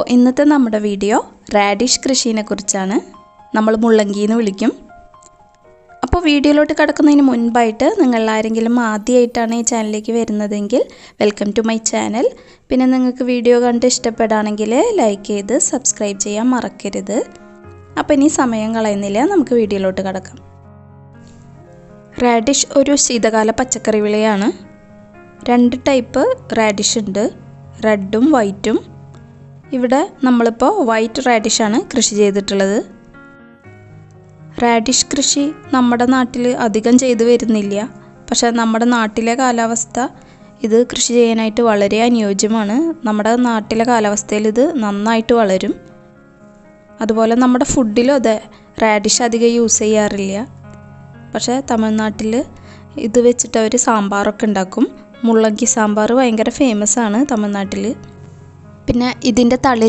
അപ്പോൾ ഇന്നത്തെ നമ്മുടെ വീഡിയോ റാഡിഷ് കൃഷിയെ കുറിച്ചാണ്. നമ്മൾ മുള്ളങ്കി എന്ന് വിളിക്കും. അപ്പോൾ വീഡിയോയിലോട്ട് കിടക്കുന്നതിന് മുൻപായിട്ട് നിങ്ങൾ ആരെങ്കിലും ആദ്യമായിട്ടാണ് ഈ ചാനലിലേക്ക് വരുന്നതെങ്കിൽ വെൽക്കം ടു മൈ ചാനൽ പിന്നെ നിങ്ങൾക്ക് വീഡിയോ കണ്ട് ഇഷ്ടപ്പെടുകയാണെങ്കിൽ ലൈക്ക് ചെയ്ത് സബ്സ്ക്രൈബ് ചെയ്യാൻ മറക്കരുത്. അപ്പോൾ ഇനി സമയം കളയുന്നില്ല നമുക്ക് വീഡിയോയിലോട്ട് കടക്കാം. റാഡിഷ് ഒരു ശീതകാല പച്ചക്കറി വിളയാണ്. രണ്ട് ടൈപ്പ് റാഡിഷ് ഉണ്ട്. റെഡും വൈറ്റും ഇവിടെ നമ്മളിപ്പോൾ വൈറ്റ് റാഡിഷാണ് കൃഷി ചെയ്തിട്ടുള്ളത്. റാഡിഷ് കൃഷി നമ്മുടെ നാട്ടിൽ അധികം ചെയ്തു വരുന്നില്ല. പക്ഷേ നമ്മുടെ നാട്ടിലെ കാലാവസ്ഥ ഇത് കൃഷി ചെയ്യാനായിട്ട് വളരെ അനുയോജ്യമാണ്. നമ്മുടെ നാട്ടിലെ കാലാവസ്ഥയിൽ ഇത് നന്നായിട്ട് വളരും. അതുപോലെ നമ്മുടെ ഫുഡിലും അതെ റാഡിഷ് അധികം യൂസ് ചെയ്യാറില്ല. പക്ഷേ തമിഴ്നാട്ടിൽ ഇത് വെച്ചിട്ട് അവർ സാമ്പാറൊക്കെ ഉണ്ടാക്കും. മുള്ളങ്കി സാമ്പാർ ഭയങ്കര ഫേമസ് ആണ് തമിഴ്നാട്ടിൽ പിന്നെ ഇതിന്റെ തളി